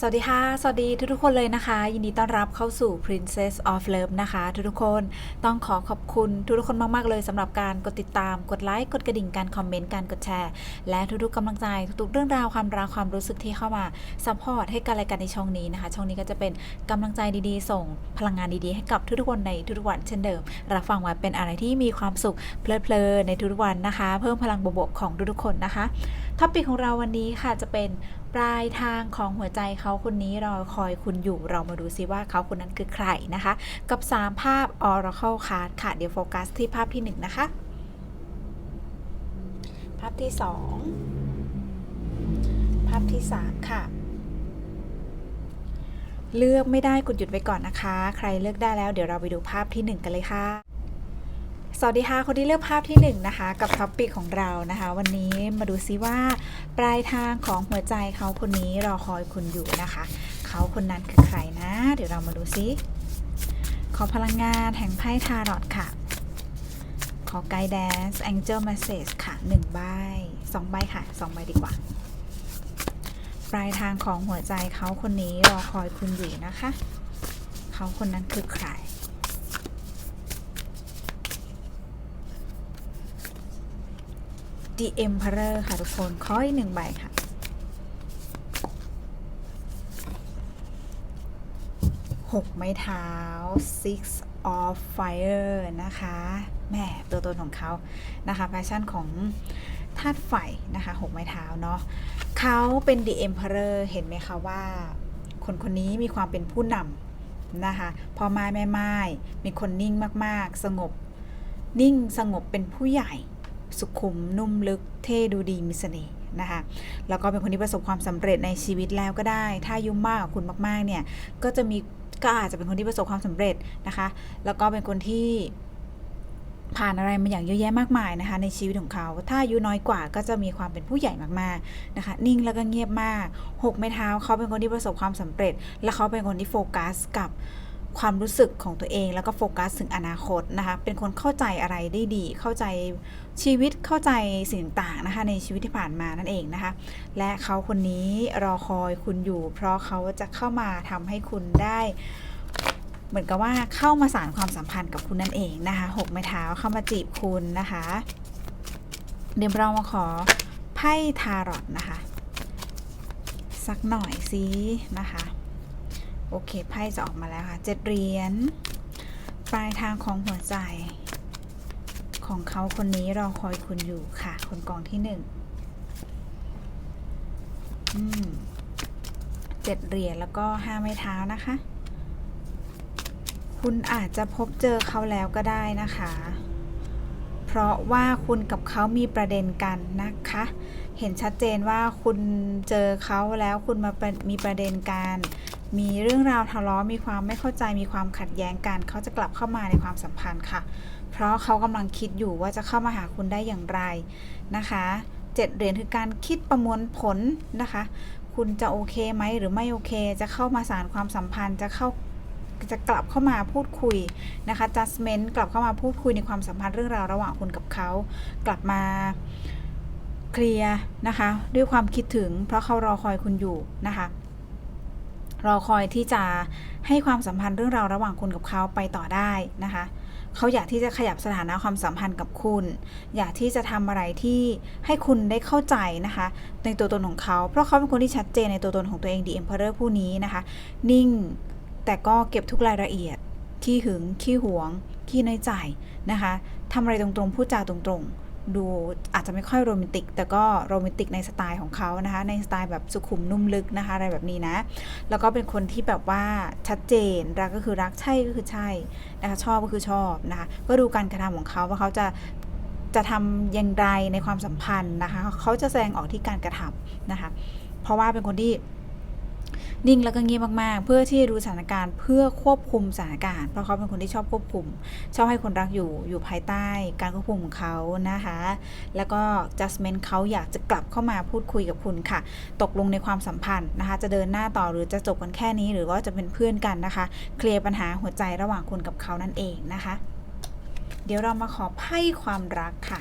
สวัสดีค่ะ สวัสดีทุกๆคนเลยนะคะ ยินดีต้อนรับเข้าสู่ Princess of Love นะคะ ทุกๆคนต้องขอขอบคุณทุกๆคนมากๆเลยสำหรับการกดติดตามกดไลค์กดกระดิ่งการคอมเมนต์การกดแชร์ และทุกๆกำลังใจทุกๆเรื่องราวความรักความรู้สึกที่เข้ามาซัพพอร์ตให้การรายการในช่องนี้นะคะ ช่องนี้ก็จะเป็นกำลังใจดีๆ ส่งพลังงานดีๆให้กับทุกๆคนในทุกๆวันเช่นเดิมรับฟังไว้เป็นอะไรที่มีความสุขเพลิดๆในทุกๆวันนะคะ เพิ่มพลังบวกๆของทุกๆคนนะคะท็อปิกของเราวันนี้ค่ะจะเป็น ปลายทางของหัวใจเขาคนนี้รอคอยคุณอยู่เรามาดูซิว่าเขาคนนั้นคือใครนะคะ กับ 3 ภาพ Oracle Card ค่ะ เดี๋ยวโฟกัสที่ภาพที่ 1 นะคะ ภาพที่ 2 ภาพที่ 3 ค่ะเลือกไม่ได้กดหยุดไว้ก่อนนะคะ ใครเลือกได้แล้วเดี๋ยวเราไปดูภาพที่ 1 กันเลยค่ะ สวัสดีค่ะคนที่เลือกภาพที่1นะคะกับท็อปปิกของเรานะคะ วันนี้มาดูซิว่า ปลายทางของหัวใจเขาคนนี้รอคอยคุณอยู่นะคะ เขาคนนั้นคือใครนะ เดี๋ยวเรามาดูซิขอพลังงานแห่งไพ่ทารอตค่ะ ขอไกด์แดนซ์แองเจิลเมสเซจค่ะ1ใบ2ใบค่ะ2ใบดีกว่า ปลายทางของหัวใจเขาคนนี้รอคอยคุณอยู่นะคะ เขาคนนั้นคือใคร The Emperor ค่ะทุกคนขออีกหนึ่งใบค่ะ หกไม้เท้า six of fire นะคะแม่ตัวตนของเขานะคะแฟชั่นของธาตุไฟนะคะหกไม้เท้าเนาะเขาเป็น The Emperor เห็นไหมคะว่า คนคนนี้มีความเป็นผู้นำนะคะพ่อไม้แม่ไม้มีคนนิ่งมากๆ สงบนิ่งสงบเป็นผู้ใหญ่ สุขุมนุ่มลึกเท่ดูดีมีเสน่ห์นะคะแล้วก็เป็นคนที่ประสบความสำเร็จในชีวิตแล้วก็ได้ ถ้ายุ่มากกว่าคุณมากๆเนี่ยก็จะมีก็อาจจะเป็นคนที่ประสบความสำเร็จนะคะ แล้วก็เป็นคนที่ผ่านอะไรมาอย่างเยอะแยะมากมายนะคะในชีวิตของเขา ถ้าอายุน้อยกว่าก็จะมีความเป็นผู้ใหญ่มากๆนะคะ นิ่งแล้วก็เงียบมากหกไม้เท้าเขาเป็นคนที่ประสบความสำเร็จ และเขาเป็นคนที่โฟกัสกับ ความรู้สึกของตัวเอง แล้วก็โฟกัสถึงอนาคตนะคะ เป็นคนเข้าใจอะไรได้ดี เข้าใจชีวิตเข้าใจสิ่งต่างนะคะ ในชีวิตที่ผ่านมานั่นเองนะคะ และเขาคนนี้รอคอยคุณอยู่ เพราะเขาจะเข้ามาทำให้คุณได้ เหมือนกับว่าเข้ามาสานความสัมพันธ์กับคุณนั่นเองนะคะหกไม้เท้าเข้ามาจีบคุณนะคะ เดี๋ยวเรามาขอไพ่ทารอตนะคะ สักหน่อยสินะคะ โอเคไพ่จะออกมาแล้วค่ะเจ็ดเหรียญปลายทางของหัวใจ ของเขาคนนี้รอคอยคุณอยู่ค่ะ คนกองที่หนึ่งเจ็ดเหรียญแล้วก็ห้าไม้เท้านะคะ คุณอาจจะพบเจอเขาแล้วก็ได้นะคะ ราะว่าคุณกับเขามีประเด็นกันนะคะ เห็นชัดเจนว่าคุณเจอเขาแล้วคุณมาประมีประเด็นกันมีเรื่องราวทะเลาะมีความไม่เข้าใจมีความขัดแย้งกันเขาจะกลับเข้ามาในความสัมพันธ์ค่ะ เพราะเขากำลังคิดอยู่ว่าจะเข้ามาหาคุณได้อย่างไรนะคะเจ็ดเหรียญคือการคิดประมวลผลนะคะ คุณจะโอเคไหมหรือไม่โอเค จะเข้ามาสารความสัมพันธ์จะเข้า จะกลับเข้ามาพูดคุยนะคะ judgment กลับเข้ามาพูดคุยในความสัมพันธ์เรื่องราวระหว่างคุณกับเขา กลับมาเคลียร์นะคะ ด้วยความคิดถึง เพราะเขารอคอยคุณอยู่นะคะรอคอยที่จะให้ความสัมพันธ์เรื่องราวระหว่างคุณกับเขาไปต่อได้นะคะ เขาอยากที่จะขยับสถานะความสัมพันธ์กับคุณ อยากที่จะทำอะไรที่ให้คุณได้เข้าใจนะคะ ในตัวตนของเขา เพราะเขาเป็นคนที่ชัดเจนในตัวตนของตัวเองดีเอ็มเพอเรอร์ผู้นี้นะคะ นิ่ง แต่ก็เก็บทุกรายละเอียด ขี้หึง ขี้หวง ขี้ในใจนะคะทำอะไรตรงๆ พูดจาตรงๆ ดูอาจจะไม่ค่อยโรแมนติก แต่ก็โรแมนติกในสไตล์ของเขานะคะ ในสไตล์แบบสุขุมนุ่มลึกนะคะ อะไรแบบนี้นะ แล้วก็เป็นคนที่แบบว่าชัดเจน รักก็คือรัก ใช่ก็คือใช่นะคะ ชอบก็คือชอบนะคะ ก็ดูการกระทำของเขาว่าเขาจะจะทำอย่างไรในความสัมพันธ์นะคะ เขาจะแสดงออกที่การกระทำนะคะ เพราะว่าเป็นคนที่ นิ่งแล้วก็เงียบมากๆ เพื่อที่จะดูสถานการณ์เพื่อควบคุมสถานการณ์เพราะเขาเป็นคนที่ชอบควบคุม ชอบให้คนรักอยู่อยู่ภายใต้การควบคุมของเขานะคะ แล้วก็ judgment เขาอยากจะกลับเข้ามาพูดคุยกับคุณค่ะ ตกลงในความสัมพันธ์นะคะ จะเดินหน้าต่อหรือจะจบกันแค่นี้ หรือว่าจะเป็นเพื่อนกันนะคะ เคลียร์ปัญหาหัวใจระหว่างคุณกับเขานั่นเองนะคะ เดี๋ยวเรามาขอไพ่ความรักค่ะ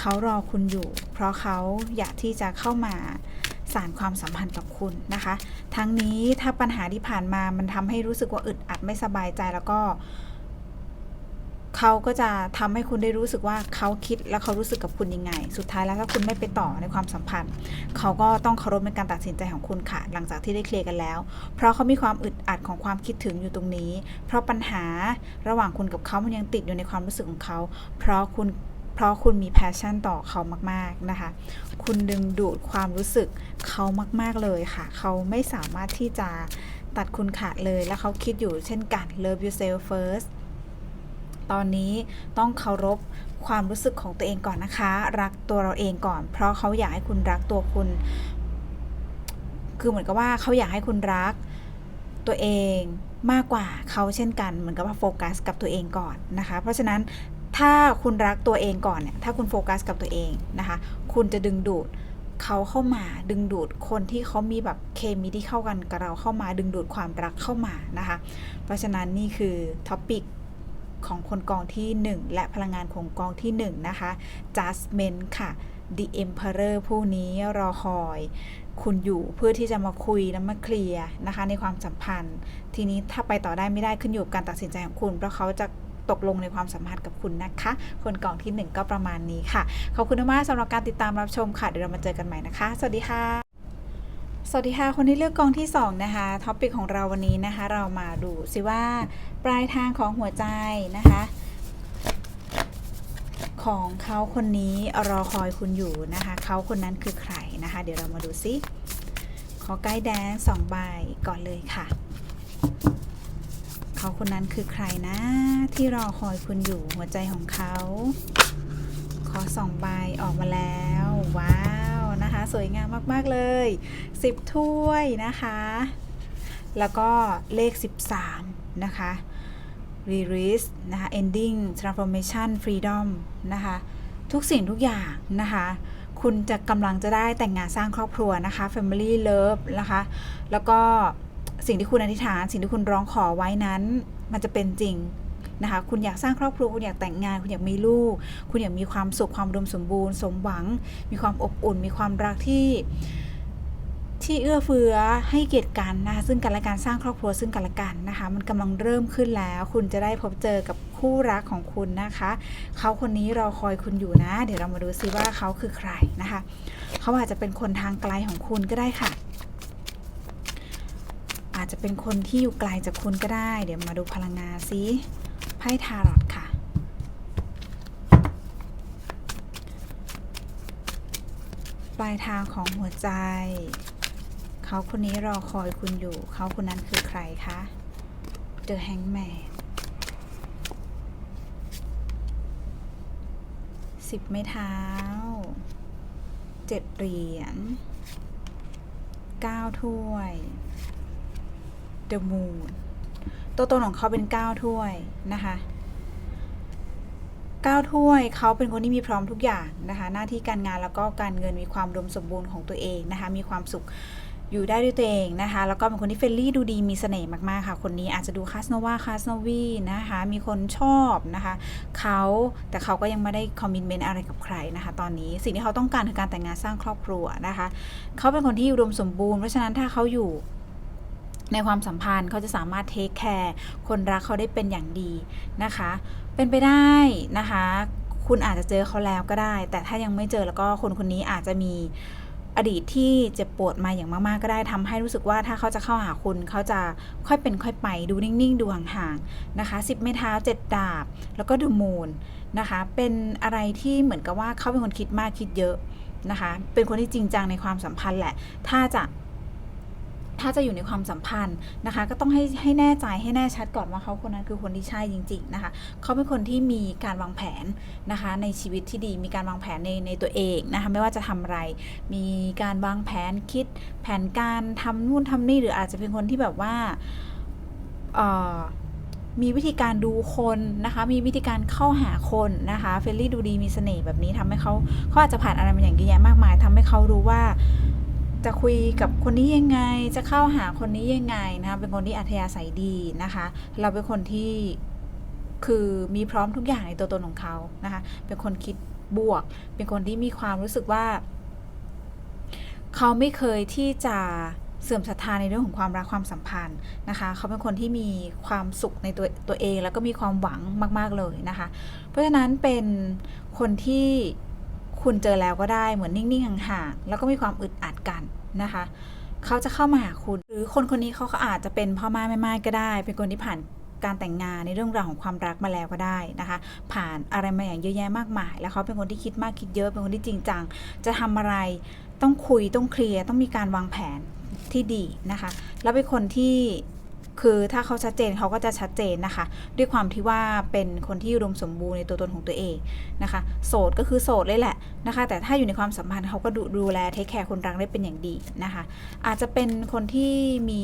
เขารอคุณอยู่ เพราะเขาอยากที่จะเข้ามา สานความสัมพันธ์กับคุณนะคะ ทั้งนี้ถ้าปัญหาที่ผ่านมามันทำให้รู้สึกว่าอึดอัดไม่สบายใจแล้วก็เขาก็จะทำให้คุณได้รู้สึกว่าเขาคิดและเขารู้สึกกับคุณยังไง สุดท้ายแล้วถ้าคุณไม่ไปต่อในความสัมพันธ์ เขาก็ต้องเคารพในการตัดสินใจของคุณค่ะ หลังจากที่ได้เคลียร์กันแล้ว เพราะเขามีความอึดอัดของความคิดถึงอยู่ตรงนี้ เพราะปัญหาระหว่างคุณกับเขามันยังติดอยู่ในความรู้สึกของเขา เพราะคุณ เพราะคุณมีแพชชั่นต่อเขามากๆนะคะ คุณดึงดูดความรู้สึกเขามากๆเลยค่ะ เขาไม่สามารถที่จะตัดคุณขาดเลย และเขาคิดอยู่เช่นกัน love yourself first ตอนนี้ต้องเคารพความรู้สึกของตัวเองก่อนนะคะ รักตัวเราเองก่อน เพราะเขาอยากให้คุณรักตัวคุณ คือเหมือนกับว่าเขาอยากให้คุณรักตัวเองมากกว่าเขาเช่นกัน เหมือนกับว่าโฟกัสกับตัวเองก่อนนะคะ เพราะฉะนั้น ถ้าคุณรักตัวเองก่อนเนี่ยถ้าคุณโฟกัสกับตัวเองนะคะ คุณจะดึงดูดเขาเข้ามาดึงดูดคนที่เขามีแบบเคมีที่เข้ากันกับเราเข้ามาดึงดูดความรักเข้ามานะคะ เพราะฉะนั้นนี่คือท็อปิกของคนกองที่ 1 และพลังงานของกองที่ 1 นะคะ Judgment ค่ะ The Emperor ผู้นี้รอคอย คุณอยู่เพื่อที่จะมาคุยและมาเคลียร์นะคะในความสัมพันธ์ ทีนี้ถ้าไปต่อได้ไม่ได้ขึ้นอยู่กับการตัดสินใจของคุณ เพราะเขาจะ ตกลงในความสัมพันธ์กับคุณนะคะ คนกองที่ 1 ก็ประมาณนี้ค่ะ ขอบคุณมากสำหรับการติดตามรับชมค่ะเดี๋ยวเรามาเจอกันใหม่นะคะ สวัสดีค่ะสวัสดีค่ะ คนที่เลือกกองที่ 2 นะคะท็อปิกของเราวันนี้นะคะ เรามาดูซิว่าปลายทางของหัวใจนะคะ ของเขาคนนี้รอคอยคุณอยู่นะคะ เขาคนนั้นคือใครนะคะ เดี๋ยวเรามาดูซิขอไกด์แดนสองใบก่อนเลยค่ะ เขาคนนั้นคือใครนะ ที่รอคอยคุณอยู่หัวใจของเขา ขอสองใบออกมาแล้ว ว้าวนะคะ สวยงามมาก ๆ เลย 10 ถ้วยนะคะ แล้วก็เลข 13 นะคะ release นะคะ ending transformation freedom นะคะ ทุกสิ่งทุกอย่างนะคะ คุณจะกำลังจะได้แต่งงานสร้างครอบครัวนะคะ family love นะคะ แล้วก็ สิ่งที่คุณอธิษฐาน สิ่งที่คุณร้องขอไว้นั้น มันจะเป็นจริงนะคะ คุณอยากสร้างครอบครัว คุณอยากแต่งงาน คุณอยากมีลูก คุณอยากมีความสุข ความดมสมบูรณ์ สมหวัง มีความอบอุ่น มีความรักที่ที่เอื้อเฟื้อให้เกียรติกันนะคะซึ่งกันและการสร้างครอบครัวซึ่งกันและกันนะคะ มันกำลังเริ่มขึ้นแล้ว คุณจะได้พบเจอกับคู่รักของคุณนะคะ เขาคนนี้รอคอยคุณอยู่นะ เดี๋ยวเรามาดูซิว่าเขาคือใครนะคะ เขาอาจจะเป็นคนทางไกลของคุณก็ได้ค่ะ อาจจะเป็นคนที่อยู่ไกลจากคุณก็ได้ เดี๋ยวมาดูพลังงานซิไพ่ทารอตค่ะ ปลายทางของหัวใจ เขาคนนี้รอคอยคุณอยู่ เขาคนนั้นคือใครคะ The Hangman สิบไม้เท้าเจ็ดเหรียญเก้าถ้วย The Moon ตัวตนของเขาเป็นเก้าถ้วยนะคะเก้าถ้วยเขาเป็นคนที่มีพร้อมทุกอย่างนะคะ หน้าที่การงานแล้วก็การเงินมีความรวมสมบูรณ์ของตัวเองนะคะ มีความสุขอยู่ได้ด้วยตัวเองนะคะ แล้วก็เป็นคนที่เฟรนลี่ดูดีมีเสน่ห์มากๆค่ะ คนนี้อาจจะดูคาสโนวาคาสโนวีนะคะ มีคนชอบนะคะเขาแต่เขาก็ยังไม่ได้คอมมิชเมนต์อะไรกับใครนะคะ ตอนนี้สิ่งที่เขาต้องการคือการแต่งงานสร้างครอบครัวนะคะ เขาเป็นคนที่อุดมสมบูรณ์เพราะฉะนั้นถ้าเขาอยู่ ในความสัมพันธ์เขาจะสามารถเทคแคร์คนรักเขาได้เป็นอย่างดีนะคะ เป็นไปได้นะคะ คุณอาจจะเจอเขาแล้วก็ได้ แต่ถ้ายังไม่เจอแล้วก็คนคนนี้อาจจะมีอดีตที่เจ็บปวดมาอย่างมาก ๆ ก็ได้ทำให้รู้สึกว่าถ้าเขาจะเข้าหาคุณเขาจะค่อยเป็นค่อยไปดูนิ่ง ๆ ดูห่างๆนะคะสิบไม้เท้าเจ็ดดาบ แล้วก็ดูมูนนะคะ เป็นอะไรที่เหมือนกับว่าเขาเป็นคนคิดมากคิดเยอะนะคะ เป็นคนที่จริงจังในความสัมพันธ์แหละ ถ้าจะ ถ้าจะอยู่ในความสัมพันธ์นะคะ ก็ต้องให้ให้แน่ใจให้แน่ชัดก่อนว่าเขาคนนั้นคือคนที่ใช่จริง ๆ นะคะ เขาเป็นคนที่มีการวางแผนนะคะ ในชีวิตที่ดีมีการวางแผนในในตัวเองนะคะไม่ว่าจะทำอะไร มีการวางแผนคิดแผนการทำนู่นทำนี่หรืออาจจะเป็นคนที่แบบว่าเอ่อมีวิธีการดูคนนะคะ มีวิธีการเข้าหาคนนะคะ เฟลลี่ดูดีมีเสน่ห์แบบนี้ทำให้เขาเขาอาจจะผ่านอะไรมาอย่างเยอะแยะมากมายทำให้เขารู้ว่า จะคุยกับคนนี้ยังไง จะเข้าหาคนนี้ยังไงนะคะเป็นคนที่อัธยาศัยดีนะคะ เราเป็นคนที่คือมีพร้อมทุกอย่างในตัวตนของเขานะคะ เป็นคนคิดบวก เป็นคนที่มีความรู้สึกว่า เขาไม่เคยที่จะเสื่อมศรัทธาในเรื่องของความรักความสัมพันธ์นะคะ เขาเป็นคนที่มีความสุขในตัวตัวเอง แล้วก็มีความหวังมาก ๆเลยนะคะ เพราะฉะนั้นเป็นคนที่ คุณเจอแล้วก็ได้เหมือนนิ่งๆห่างๆแล้วก็มีความอึดอัดกันนะคะเขาจะเข้ามาหาคุณ หรือคนคนนี้เขาก็อาจจะเป็นพ่อไม้แม่ไม้ก็ได้ เป็นคนที่ผ่านการแต่งงานในเรื่องราวของความรักมาแล้วก็ได้นะคะ ผ่านอะไรมาอย่างเยอะแยะมากมาย แล้วเขาเป็นคนที่คิดมากคิดเยอะเป็นคนที่จริงจัง จะทำอะไรต้องคุยต้องเคลียร์ต้องมีการวางแผนที่ดีนะคะ แล้วเป็นคนที่ คือถ้าเขาชัดเจนเขาก็จะชัดเจนนะคะ ด้วยความที่ว่าเป็นคนที่อุดมสมบูรณ์ในตัวตนของตัวเองนะคะ โสดก็คือโสดเลยแหละนะคะ แต่ถ้าอยู่ในความสัมพันธ์เขาก็ดูดูแลเทคแคร์คนรักได้เป็นอย่างดีนะคะ อาจจะเป็นคนที่มี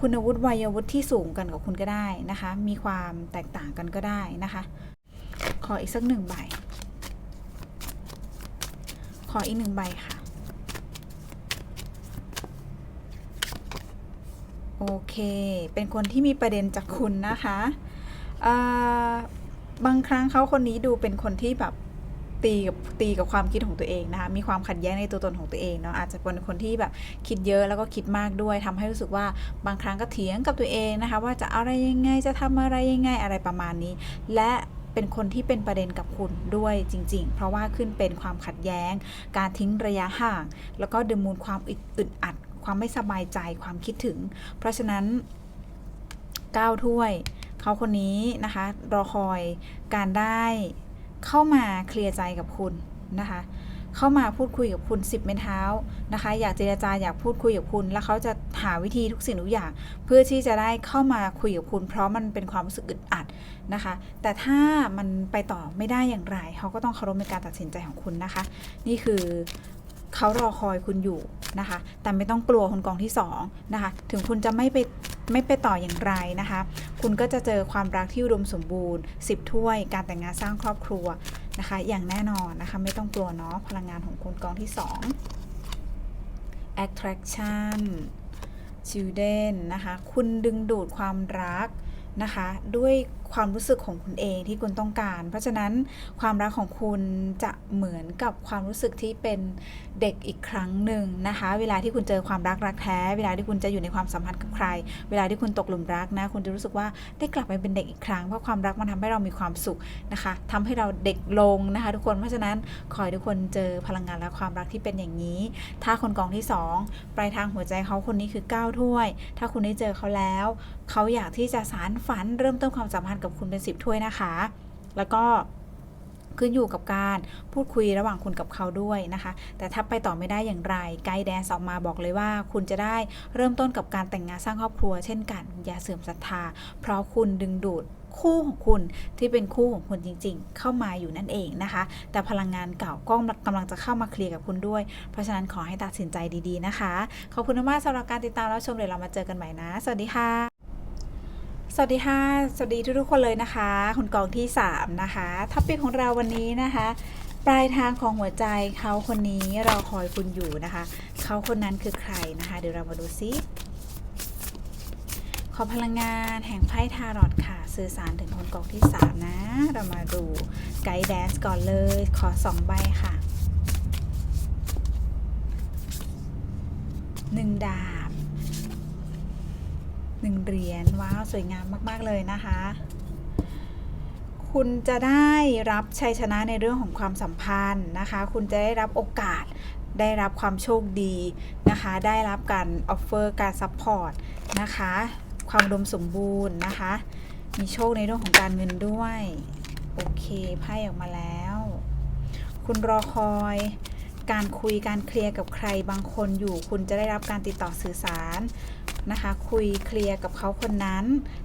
คุณวุฒิวัยวุฒิที่สูงกันกับคุณก็ได้นะคะ มีความแตกต่างกันก็ได้นะคะ ขออีกสักหนึ่งใบ ขออีกหนึ่งใบค่ะ โอเค เป็นคนที่มีประเด็นจากคุณนะคะบางครั้งเขาคนนี้ดูเป็นคนที่แบบตีกับตีกับความคิดของตัวเองนะคะ มีความขัดแย้งในตัวตนของตัวเองเนาะอาจจะเป็นคนที่แบบคิดเยอะแล้วก็คิดมากด้วยทำให้รู้สึกว่าบางครั้งก็เถียงกับตัวเองนะคะ ว่าจะอะไรยังไงจะทำอะไรยังไงอะไรประมาณนี้ และเป็นคนที่เป็นประเด็นกับคุณด้วยจริง ๆ เพราะว่าขึ้นเป็นความขัดแย้ง การทิ้งระยะห่าง แล้วก็ดึงมูลความอึดอัด ความไม่สบายใจความคิดถึง เพราะฉะนั้น9ถ้วยเขาคนนี้นะคะ รอคอยการได้เข้ามาเคลียร์ใจกับคุณนะคะ เข้ามาพูดคุยกับคุณ 10 เม็ดเท้านะคะ อยากเจรจาอยากพูดคุยกับคุณ แล้วเขาจะหาวิธีทุกสิ่งทุกอย่าง เพื่อที่จะได้เข้ามาคุยกับคุณ เพราะมันเป็นความรู้สึกอึดอัดนะคะ แต่ถ้ามันไปต่อไม่ได้อย่างไรเขาก็ต้องเคารพในการตัดสินใจของคุณนะคะ นี่คือ เขารอคอยคุณอยู่นะคะ แต่ไม่ต้องกลัวคนกองที่สองนะคะ ถึงคุณจะไม่ไปไม่ไปต่ออย่างไรนะคะ คุณก็จะเจอความรักที่อุดมสมบูรณ์ 10 ถ้วย การแต่งงานสร้างครอบครัวนะคะ อย่างแน่นอนนะคะ ไม่ต้องกลัวเนาะ พลังงานของคุณกองที่ 2 attraction children นะคะ คุณดึงดูดความรักนะคะ ด้วย ความรู้สึกของคุณเองที่คุณต้องการ เพราะฉะนั้นความรักของคุณจะเหมือนกับความรู้สึกที่เป็นเด็กอีกครั้งหนึ่งนะคะ เวลาที่คุณเจอความรักรักแท้ เวลาที่คุณจะอยู่ในความสัมพันธ์กับใคร เวลาที่คุณตกหลุมรักนะคุณจะรู้สึกว่าได้กลับไปเป็นเด็กอีกครั้งเพราะความรักมันทำให้เรามีความสุขนะคะทำให้เราเด็กลงนะคะ ทุกคนเพราะฉะนั้นขอให้ทุกคนเจอพลังงานและความรักที่เป็นอย่างนี้ ถ้าคนกองที่สองปลายทางหัวใจเขาคนนี้คือ9ถ้วย ถ้าคุณได้เจอเขาแล้ว เขาอยากที่จะสารฝันเริ่มต้นความสัมพันธ์กับคุณเป็น 10 ถ้วยนะคะ แล้วก็ขึ้นอยู่กับการพูดคุยระหว่างคุณกับเขาด้วยนะคะ แต่ถ้าไปต่อไม่ได้อย่างไร ไกด์แดนซ์ออกมาบอกเลยว่า คุณจะได้เริ่มต้นกับการแต่งงานสร้างครอบครัว เช่นกัน อย่าเสื่อมศรัทธา เพราะคุณดึงดูดคู่ของคุณที่เป็นคู่ของคุณจริง ๆ เข้ามาอยู่นั่นเองนะคะ แต่พลังงานเก่าก็กำลังจะเข้ามาเคลียร์กับคุณด้วย เพราะฉะนั้นขอให้ตัดสินใจดีๆนะคะ ขอบคุณมากสำหรับการติดตามรับชมเดี๋ยวเรามาเจอกันใหม่นะ สวัสดีค่ะ สวัสดีค่ะ สวัสดีทุกๆคนเลยนะคะคุณกองที่ 3 นะคะท็อปิกของเราวันนี้นะคะ ปลายทางของหัวใจเขาคนนี้เราคอยคุณอยู่นะคะ เขาคนนั้นคือใครนะคะ เดี๋ยวเรามาดูซิ ขอพลังงานแห่งไพ่ทารอตค่ะ สื่อสารถึงคนกองที่ 3 นะ เรามาดูไกด์แดนซ์ก่อนเลย ขอ 2 ใบค่ะ 1 ดา หนึ่งเหรียญว้าว สวยงามมาก ๆ เลยนะคะ คุณจะได้รับชัยชนะในเรื่องของความสัมพันธ์นะคะ คุณจะได้รับโอกาสได้รับความโชคดีนะคะ ได้รับการออฟเฟอร์การซัพพอร์ตนะคะ ความดมสมบูรณ์นะคะ มีโชคในเรื่องของการเงินด้วย โอเคไพ่ออกมาแล้ว คุณรอคอย การคุยการเคลียร์กับใครบางคนอยู่ คุณจะได้รับการติดต่อสื่อสาร นะคะ คุยเคลียร์กับเขาคนนั้น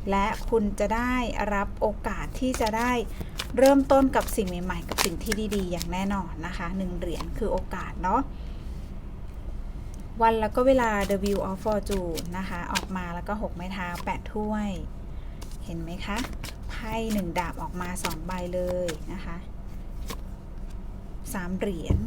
และคุณจะได้รับโอกาสที่จะได้เริ่มต้นกับสิ่งใหม่ๆ กับสิ่งที่ดีๆ อย่างแน่นอนนะคะหนึ่งเหรียญคือโอกาสเนาะวันแล้วก็เวลา The Wheel of Fortune นะคะ ออกมาแล้วก็ 6 ไม้เท้า8 ถ้วย เห็นไหมคะ ไพ่หนึ่งดาบออกมา 2 ใบเลยนะคะ 3 เหรียญ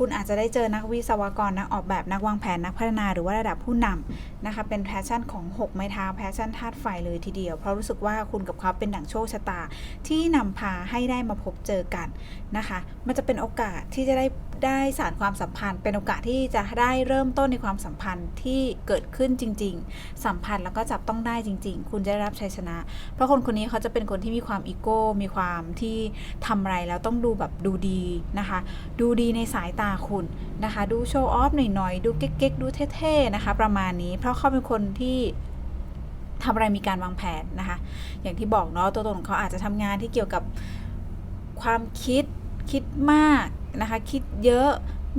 คุณอาจจะได้เจอนักวิศวกร นักออกแบบนักวางแผนนักพัฒนาหรือว่าระดับผู้นำนะคะ เป็นแพชชั่นของ 6 ไม้เท้าแพชชั่นธาตุไฟเลยทีเดียว เพราะรู้สึกว่าคุณกับเขาเป็นดั่งโชคชะตา ที่นำพาให้ได้มาพบเจอกันนะคะ มันจะเป็นโอกาสที่จะได้ ได้สารความสัมพันธ์ เป็นโอกาสที่จะได้เริ่มต้นในความสัมพันธ์ที่เกิดขึ้นจริง ๆ สัมพันธ์แล้วก็จับต้องได้จริง ๆ คุณจะได้รับชัยชนะ เพราะคนคนนี้เขาจะเป็นคนที่มีความอีโก้ มีความที่ทำอะไรแล้วต้องดูแบบดูดีนะคะ ดูดีในสายตาคุณนะคะ ดูโชว์ออฟหน่อยๆ ดูเก๊กๆ ดูเท่ๆนะคะ ประมาณนี้ เพราะเขาเป็นคนที่ทำอะไรมีการวางแผนนะคะ อย่างที่บอกเนาะตัวตนของเขาอาจจะทำงานที่เกี่ยวกับความคิดคิด มากนะคะ คิดเยอะ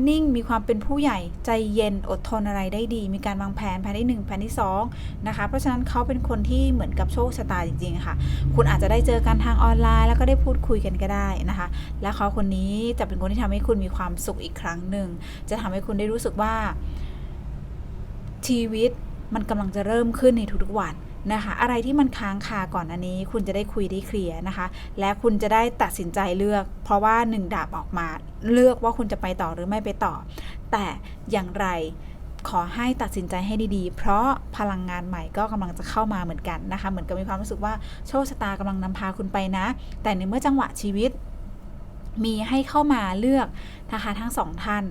นิ่งมีความเป็นผู้ใหญ่ใจเย็นอดทนอะไรได้ดี มีการวางแผนแผนที่1แผนที่2นะคะเพราะฉะนั้นเขาเป็นคนที่เหมือนกับโชคชะตาจริงๆค่ะ คุณอาจจะได้เจอกันทางออนไลน์ แล้วก็ได้พูดคุยกันก็ได้นะคะ และเขาคนนี้จะเป็นคนที่ทำให้คุณมีความสุขอีกครั้งหนึ่งจะทำให้คุณได้รู้สึกว่าชีวิตมันกำลังจะเริ่มขึ้นในทุกๆวัน นะคะ อะไรที่มันค้างคาก่อนอันนี้ คุณจะได้คุยได้เคลียร์นะคะ และคุณจะได้ตัดสินใจเลือก เพราะว่าหนึ่งดาบออกมาเลือกว่าคุณจะไปต่อหรือไม่ไปต่อ แต่อย่างไรขอให้ตัดสินใจให้ดีๆ เพราะพลังงานใหม่ก็กำลังจะเข้ามาเหมือนกันนะคะ เหมือนกับมีความรู้สึกว่าโชคชะตากำลังนำพาคุณไปนะ แต่ในเมื่อจังหวะชีวิต มีให้เข้ามาเลือกนะคะทั้งสองท่าน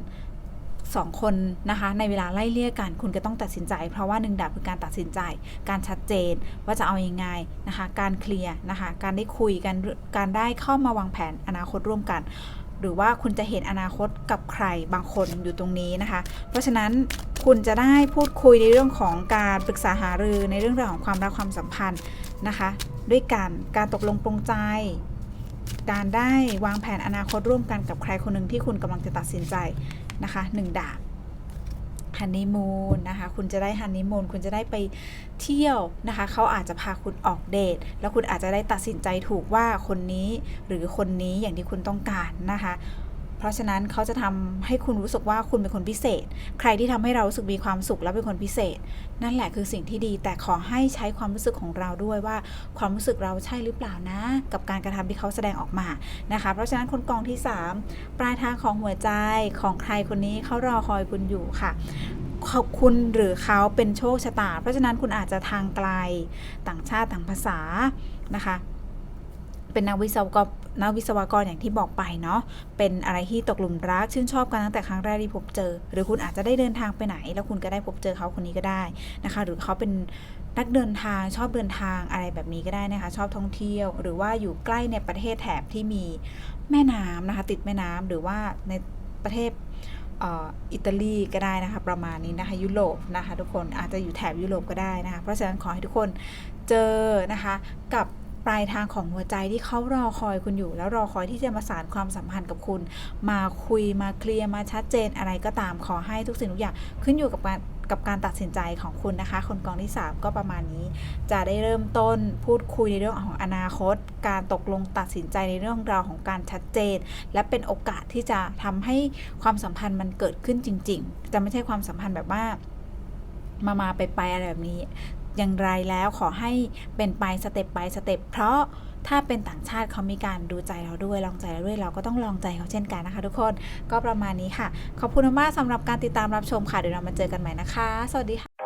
สองคนนะคะ ในเวลาไล่เลี่ยกัน คุณก็ต้องตัดสินใจ เพราะว่าหนึ่งดาบคือการตัดสินใจ การชัดเจนว่าจะเอาอยัางไงนะคะ การเคลียร์นะคะ การได้คุยกันการได้เข้ามาวางแผนอนาคตร่วมกัน หรือว่าคุณจะเห็นอนาคตกับใครบางคนอยู่ตรงนี้นะคะ เพราะฉะนั้นคุณจะได้พูดคุยในเรื่องของการปรึกษาหารือในเรื่องราวของความรักความสัมพันธ์นะคะ ด้วยกันการตกลงปรงใจการได้วางแผนอนาคตร่วมกันกับใครคนหนึ่งที่คุณกำลังจะตัดสินใจ นะคะหนึ่งดาบฮันนีมูนนะคะคุณจะได้ฮันนีมูนคุณจะได้ไปเที่ยวนะคะเขาอาจจะพาคุณออกเดท แล้วคุณอาจจะได้ตัดสินใจถูกว่าคนนี้หรือคนนี้อย่างที่คุณต้องการนะคะ ราะฉะนั้นเขาจะทำให้คุณรู้สึกว่าคุณเป็นคนพิเศษ ใครที่ทำให้เรารู้สึกมีความสุขและเป็นคนพิเศษ นั่นแหละคือสิ่งที่ดี แต่ขอให้ใช้ความรู้สึกของเราด้วยว่า ความรู้สึกเราใช่หรือเปล่านะ กับการกระทำที่เขาแสดงออกมานะคะ เพราะฉะนั้นคนกองที่ 3 ปลายทางของหัวใจของใครคนนี้เขารอคอยคุณอยู่ค่ะคุณหรือเขาเป็นโชคชะตา เพราะฉะนั้นคุณอาจจะทางไกลต่างชาติต่างภาษานะคะ เป็นนักวิศวกรนักวิศวกรอย่างที่บอกไปเนาะเป็นอะไรที่ตกหลุมรักชื่นชอบกันตั้งแต่ครั้งแรกที่พบเจอ หรือคุณอาจจะได้เดินทางไปไหน แล้วคุณก็ได้พบเจอเขาคนนี้ก็ได้นะคะ หรือเขาเป็นนักเดินทางชอบเดินทางอะไรแบบนี้ก็ได้นะคะ ชอบท่องเที่ยว หรือว่าอยู่ใกล้ในประเทศแถบที่มีแม่น้ำนะคะ ติดแม่น้ำหรือว่าในประเทศอิตาลีก็ได้นะคะ ประมาณนี้นะคะยุโรปนะคะ ทุกคนอาจจะอยู่แถบยุโรปก็ได้นะคะ เพราะฉะนั้นขอให้ทุกคนเจอนะคะกับ ปลายทางของหัวใจที่เขารอคอยคุณอยู่ แล้วรอคอยที่จะมาสานความสัมพันธ์กับคุณ มาคุยมาเคลียร์มาชัดเจนอะไรก็ตามขอให้ทุกสิ่งทุกอย่างขึ้นอยู่กับการกับการตัดสินใจของคุณนะคะ คนกองที่ 3 ก็ประมาณนี้ จะได้เริ่มต้นพูดคุยในเรื่องของอนาคต การตกลงตัดสินใจในเรื่องราวของการชัดเจน และเป็นโอกาสที่จะทำให้ความสัมพันธ์มันเกิดขึ้นจริง ๆ จะไม่ใช่ความสัมพันธ์แบบว่ามา มา ไปไปอะไรแบบนี้ อย่างไรแล้วขอให้เป็นไปสเต็ปไปสเต็ปเพราะถ้าเป็นต่างชาติเขามีการดูใจเราด้วยลองใจเราด้วยเราก็ต้องลองใจเขาเช่นกันนะคะ ทุกคนก็ประมาณนี้ค่ะ ขอบคุณมากสำหรับการติดตามรับชมค่ะเดี๋ยวเรามาเจอกันใหม่นะคะ สวัสดีค่ะ